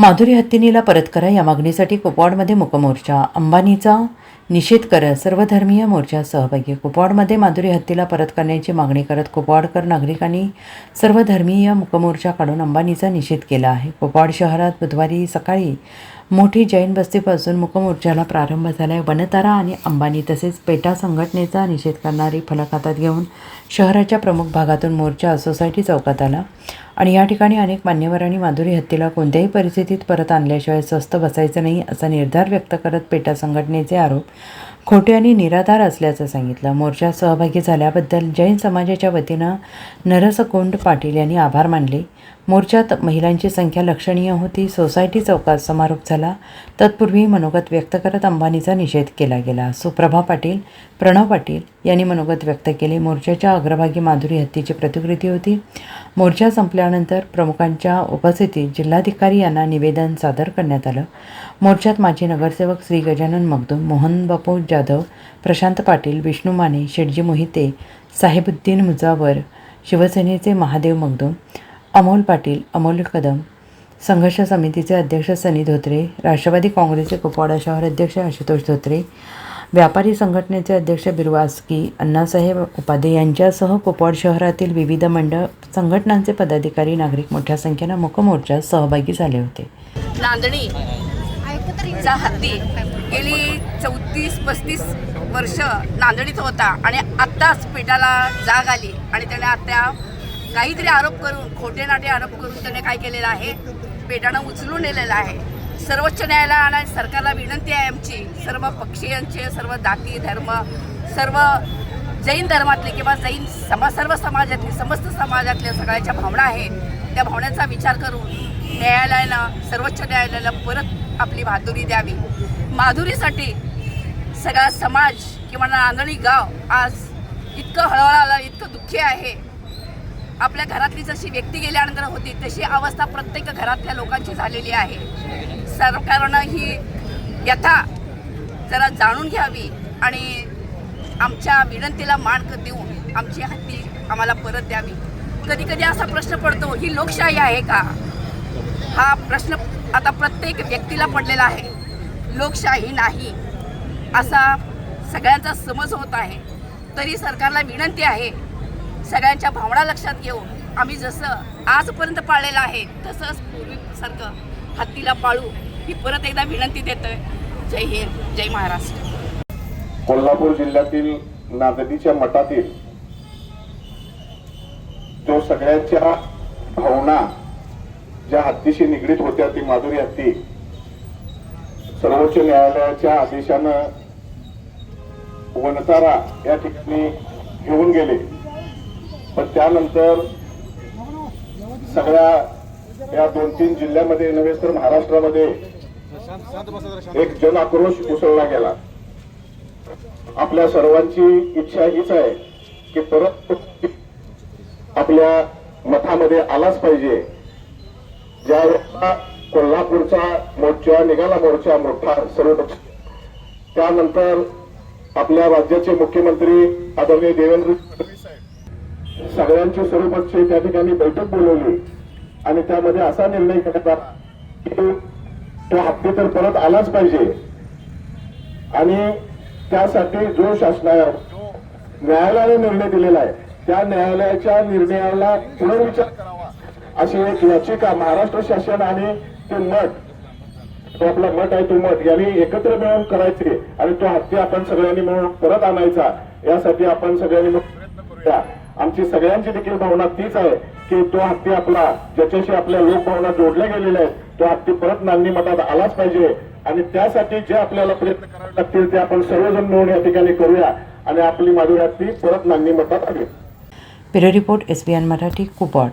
माधुरी हत्तीनीला परत करा या मागणीसाठी कुपवाडमध्ये मुकमोर्चा. अंबानीचा निषेध करत सर्वधर्मीय मोर्चा सहभागी. कुपवाडमध्ये माधुरी हत्तीला परत करण्याची मागणी करत कुपवाडकर नागरिकांनी सर्वधर्मीय मुकमोर्चा काढून अंबानीचा निषेध केला आहे. कुपवाड शहरात बुधवारी सकाळी मोठी जैन बस्तीपासून मुकमोर्चाला प्रारंभ झाला वनतारा आणि अंबानी तसेच पेटा संघटनेचा निषेध करणारी फलक हातात घेऊन शहराच्या प्रमुख भागातून मोर्चा सोसायटी चौकात आला. आणि या ठिकाणी अनेक मान्यवरांनी माधुरी हत्तीला कोणत्याही परिस्थितीत परत आणल्याशिवाय स्वस्त बसायचं नाही असा निर्धार व्यक्त करत पेटा संघटनेचे आरोप खोटे आणि निराधार असल्याचं सांगितलं. मोर्चात सहभागी झाल्याबद्दल जैन समाजाच्या वतीनं नरसकोंड पाटील यांनी आभार मानले. मोर्चात महिलांची संख्या लक्षणीय होती. सोसायटी चौकात समारोप झाला. तत्पूर्वी मनोगत व्यक्त करत अंबानीचा निषेध केला गेला. सुप्रभा पाटील प्रणव पाटील यांनी मनोगत व्यक्त केले. मोर्चाच्या अग्रभागी माधुरी हत्तीची प्रतिकृती होती. मोर्चा संपल्यानंतर प्रमुखांच्या उपस्थितीत जिल्हाधिकारी यांना निवेदन सादर करण्यात आलं. मोर्चात माजी नगरसेवक श्री गजानन मगदूम मोहन बापू जाधव प्रशांत पाटील विष्णू माने शेटजी मोहिते साहेबुद्दीन मुजावर शिवसेनेचे महादेव मगदूम अमोल पाटील अमोल कदम संघर्ष समितीचे अध्यक्ष सनी धोत्रे राष्ट्रवादी काँग्रेसचे कुपवाडा शहर अध्यक्ष आशुतोष धोत्रे व्यापारी संघटनेचे अध्यक्ष बिरवासकी अण्णासाहेब उपाध्ये यांच्यासह कुपवाड शहरातील विविध मंडळ संघटनांचे पदाधिकारी नागरिक मोठ्या संख्येनं मुखमोर्चात सहभागी झाले होते. नांदणी हत्ती गेली चौतीस पस्तीस वर्ष नांदणीत होता आणि आत्ताच पेटाला जाग आली आणि त्याने आता काहीतरी आरोप करून खोटे नाटे आरोप करून त्याने काय केलेलं आहे? पेटानं उचलून नेलेलं आहे. सर्वोच्च न्यायालयाला आणि सरकारला विनंती आहे आमची. सर्व पक्षीयांचे सर्व जाती धर्म सर्व जैन धर्मातले किंवा जैन समाज सर्व समाजातले समस्त समाजातल्या सगळ्याच्या भावना आहेत त्या भावनांचा विचार करून न्यायालयानं सर्वोच्च न्यायालयाला परत आपली माधुरी द्यावी. माधुरीसाठी सगळा समाज किंवा नांदणी गाव आज इतकं हळहळालं इतकं दुःखी आहे. आपल्या घरातली जशी व्यक्ती गेल्यानंतर होती तशी अवस्था प्रत्येक घरातल्या लोकांची झालेली आहे. सरकारनं ही व्यथा जरा जाणून घ्यावी आणि आमच्या विनंतीला मान देऊन आमची हत्ती आम्हाला परत द्यावी. कधी कधी असा प्रश्न पडतो ही लोकशाही आहे का? हा प्रश्न आता प्रत्येक व्यक्तीला पडलेला आहे. लोकशाही नाही असा सगळ्यांचा समज होत आहे. तरी सरकारला विनंती आहे सगळ्यांच्या भावना लक्षात घेऊन आम्ही जसं आजपर्यंत पाळलेलं आहे तसंच पूर्वीसारखं हत्तीला पाळू ही परत एकदा विनंती देतोय. जय हिंद जय महाराष्ट्र. कोल्हापूर जिल्ह्यातील नागदीच्या मठातील जो सगळ्यांच्या भावना ज्या हत्तीशी निगडीत होत्या ती माधुरी हत्ती सर्वोच्च न्यायालयाच्या आदेशानं वनतारा या ठिकाणी घेऊन गेले. पण त्यानंतर सगळ्या या दोन तीन जिल्ह्यामध्ये नव्हे तर महाराष्ट्रामध्ये एक जन आक्रोश उसळला गेला. आपल्या सर्वांची इच्छा हीच आहे की परत आपल्या मठामध्ये आलाच पाहिजे. ज्या वेळेला कोल्हापूरचा मोर्चा निघाला मोर्चा मोठा सर्वपक्ष त्यानंतर आपल्या राज्याचे मुख्यमंत्री आदरणीय देवेंद्र सगळ्यांची स्वरूपाची त्या ठिकाणी बैठक बोलवली. आणि त्यामध्ये असा निर्णय करण्यात आला की तो हप्ते तर परत आलाच पाहिजे. आणि त्यासाठी जो शासनावर न्यायालयाने निर्णय दिलेला आहे त्या न्यायालयाच्या निर्णयाला पुनर्विचार करावा. अशी एक याचिका महाराष्ट्र शासन आणि ते मठ तो आपला मठ आहे तो मठ यांनी एकत्र मिळून करायचे. आणि तो हत्ती आपण सगळ्यांनी मिळून परत आणायचा. यासाठी आपण सगळ्यांनी प्रयत्न करूया. आमची सगळ्यांची देखील भावना तीच आहे की तो हत्ती आपला ज्याच्याशी आपल्या लोकभावना जोडल्या गेलेल्या आहेत तो हत्ती परत नांदी मतात आलाच पाहिजे. आणि त्यासाठी जे आपल्याला प्रयत्न करावे लागतील ते आपण सर्वजण मिळून या ठिकाणी करूया. आणि आपली माधुरी हत्ती परत नांदी मतात आली. Bureau report S B N Marathi Kupwad.